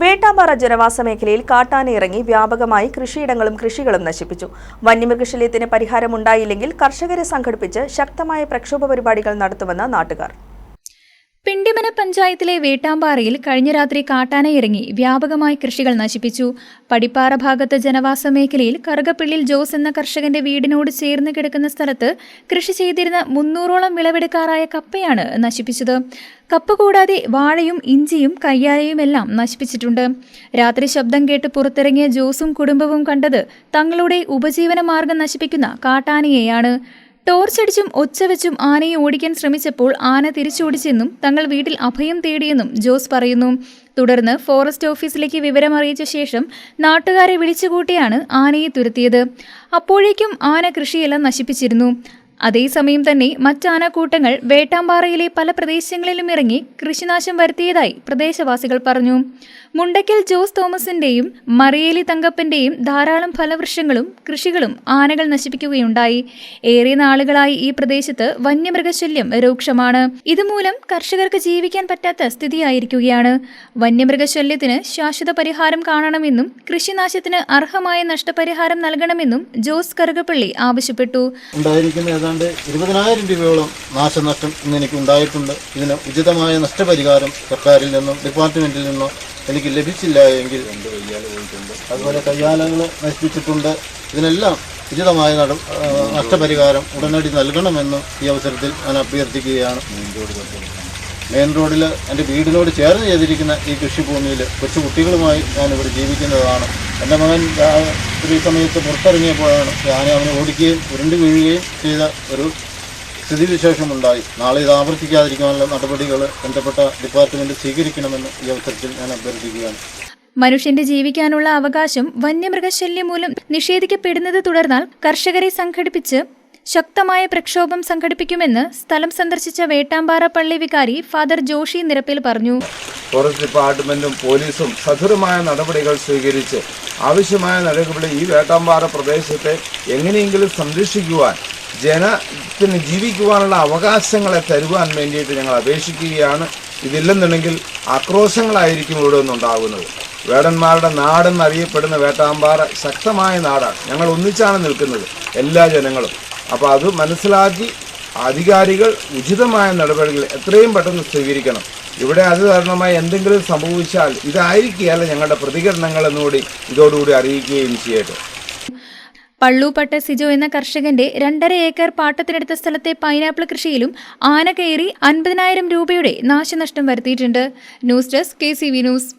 വേട്ടാമ്പാറ ജനവാസ മേഖലയിൽ കാട്ടാന ഇറങ്ങി വ്യാപകമായി കൃഷിയിടങ്ങളും കൃഷികളും നശിപ്പിച്ചു. വന്യമൃഗശല്യത്തിന് പരിഹാരമുണ്ടായില്ലെങ്കിൽ കർഷകരെ സംഘടിപ്പിച്ച് ശക്തമായ പ്രക്ഷോഭ പരിപാടികൾ നടത്തുമെന്ന് നാട്ടുകാർ. പിണ്ടിമന പഞ്ചായത്തിലെ വേട്ടാമ്പാറയിൽ കഴിഞ്ഞ രാത്രി കാട്ടാനയിറങ്ങി വ്യാപകമായി കൃഷികൾ നശിപ്പിച്ചു. പടിപ്പാറ ഭാഗത്ത് ജനവാസ മേഖലയിൽ കറുകപ്പിള്ളിൽ ജോസ് എന്ന കർഷകന്റെ വീടിനോട് ചേർന്ന് കിടക്കുന്ന സ്ഥലത്ത് കൃഷി ചെയ്തിരുന്ന മുന്നൂറോളം വിളവെടുക്കാറായ കപ്പയാണ് നശിപ്പിച്ചത്. കപ്പ കൂടാതെ വാഴയും ഇഞ്ചിയും കയ്യാലയുമെല്ലാം നശിപ്പിച്ചിട്ടുണ്ട്. രാത്രി ശബ്ദം കേട്ട് പുറത്തിറങ്ങിയ ജോസും കുടുംബവും കണ്ടത് തങ്ങളുടെ ഉപജീവന മാർഗം നശിപ്പിക്കുന്ന കാട്ടാനയെയാണ്. ടോർച്ചടിച്ചും ഒച്ചവെച്ചും ആനയെ ഓടിക്കാൻ ശ്രമിച്ചപ്പോൾ ആന തിരിച്ചോടിച്ചെന്നും തങ്ങൾ വീട്ടിൽ അഭയം തേടിയെന്നും ജോസ് പറയുന്നു. തുടർന്ന് ഫോറസ്റ്റ് ഓഫീസിലേക്ക് വിവരം അറിയിച്ച ശേഷം നാട്ടുകാരെ വിളിച്ചുകൂട്ടിയാണ് ആനയെ തുരത്തിയത്. അപ്പോഴേക്കും ആന കൃഷിയെല്ലാം നശിപ്പിച്ചിരുന്നു. അതേസമയം തന്നെ മറ്റാനക്കൂട്ടങ്ങൾ വേട്ടാമ്പാറയിലെ പല പ്രദേശങ്ങളിലും ഇറങ്ങി കൃഷിനാശം വരുത്തിയതായി പ്രദേശവാസികൾ പറഞ്ഞു. മുണ്ടയ്ക്കൽ ജോസ് തോമസിന്റെയും മറിയേലി തങ്കപ്പന്റെയും ധാരാളം ഫലവൃക്ഷങ്ങളും കൃഷികളും ആനകൾ നശിപ്പിക്കുകയുണ്ടായി. ഏറെ നാളുകളായി ഈ പ്രദേശത്ത് വന്യമൃഗശല്യം രൂക്ഷമാണ്. ഇതുമൂലം കർഷകർക്ക് ജീവിക്കാൻ പറ്റാത്ത സ്ഥിതിയായിരിക്കുകയാണ്. വന്യമൃഗശല്യത്തിന് ശാശ്വത പരിഹാരം കാണണമെന്നും കൃഷിനാശത്തിന് അർഹമായ നഷ്ടപരിഹാരം നൽകണമെന്നും ജോസ് കറുകപ്പള്ളി ആവശ്യപ്പെട്ടു. ഏതാണ്ട് ഇരുപതിനായിരം രൂപയോളം നാശനഷ്ടം ഇന്ന് എനിക്ക് ഉണ്ടായിട്ടുണ്ട് ഇതിന് ഉചിതമായ നഷ്ടപരിഹാരം സർക്കാരിൽ നിന്നും ഡിപ്പാർട്ട്മെന്റിൽ നിന്നും എനിക്ക് ലഭിച്ചില്ല എങ്കിൽ അതുപോലെ കയ്യാലകൾ നശിപ്പിച്ചിട്ടുണ്ട്. ഇതിനെല്ലാം ഉചിതമായ നഷ്ടപരിഹാരം ഉടനടി നൽകണമെന്നും ഈ അവസരത്തിൽ ഞാൻ അഭ്യർത്ഥിക്കുകയാണ്. മെയിൻ റോഡിൽ എന്റെ വീടിനോട് ചേർന്ന് ചെയ്തിരിക്കുന്ന ഈ കൃഷിഭൂമിയിൽ കൊച്ചു കുട്ടികളുമായി ഞാനിവിടെ ജീവിക്കുന്നതാണ്. എന്റെ മകൻ ഒരു സമയത്ത് പുറത്തിറങ്ങിയപ്പോഴാണ് ഞാൻ അവനെ ഓടിക്കുകയും ഉരുണ്ടു വീഴുകയും ചെയ്ത ഒരു സ്ഥിതിവിശേഷം ഉണ്ടായി നാളെ ഇത് ആവർത്തിക്കാതിരിക്കാനുള്ള നടപടികൾ ബന്ധപ്പെട്ട ഡിപ്പാർട്ട്മെന്റ് സ്വീകരിക്കണമെന്ന് ഈ അവസരത്തിൽ ഞാൻ അഭ്യർത്ഥിക്കുകയാണ്. മനുഷ്യന്റെ ജീവിക്കാനുള്ള അവകാശം വന്യമൃഗശല്യം മൂലം നിഷേധിക്കപ്പെടുന്നത് തുടർന്നാൽ കർഷകരെ സംഘടിപ്പിച്ച് ശക്തമായ പ്രക്ഷോഭം സംഘടിപ്പിക്കുമെന്ന് സ്ഥലം സന്ദർശിച്ച വേട്ടാമ്പാറ പള്ളി വികാരി ഫാദർ ജോഷി നിരപ്പിൽ പറഞ്ഞു. ഫോറസ്റ്റ് ഡിപ്പാർട്ട്മെന്റും പോലീസും സധുരമായ നടപടികൾ സ്വീകരിച്ച് ആവശ്യമായ നടപടി ഈ വേട്ടാമ്പാറ പ്രദേശത്തെ എങ്ങനെയെങ്കിലും സംരക്ഷിക്കുവാൻ ജനത്തിന് ജീവിക്കുവാനുള്ള അവകാശങ്ങളെ തരുവാൻ വേണ്ടിയിട്ട് ഞങ്ങൾ അപേക്ഷിക്കുകയാണ്. ഇതില്ലെന്നുണ്ടെങ്കിൽ ആക്രോശങ്ങളായിരിക്കും ഇവിടെ നിന്നുണ്ടാകുന്നത്. വേടന്മാരുടെ നാടെന്നറിയപ്പെടുന്ന വേട്ടാമ്പാറ ശക്തമായ നാടാണ്. ഞങ്ങൾ ഒന്നിച്ചാണ് നിൽക്കുന്നത്. എല്ലാ ജനങ്ങളും അപ്പോൾ അത് മനസ്സിലാക്കി അധികാരികൾ ഉചിതമായ നടപടികൾ എത്രയും പെട്ടെന്ന് സ്വീകരിക്കണം. ഇവിടെ അത് കാരണമായി എന്തെങ്കിലും സംഭവിച്ചാൽ ഇതായിരിക്കുകയല്ല ഞങ്ങളുടെ പ്രതികരണങ്ങൾ എന്നുകൂടി ഇതോടുകൂടി അറിയിക്കുകയും ചെയ്യട്ടെ. പള്ളൂപ്പട്ട സിജോ എന്ന കർഷകന്റെ രണ്ടര ഏക്കർ പാട്ടത്തിനെടുത്ത സ്ഥലത്തെ പൈനാപ്പിൾ കൃഷിയിലും ആന കയറി അൻപതിനായിരം രൂപയുടെ നാശനഷ്ടം വരുത്തിയിട്ടുണ്ട്. News desk K C V news.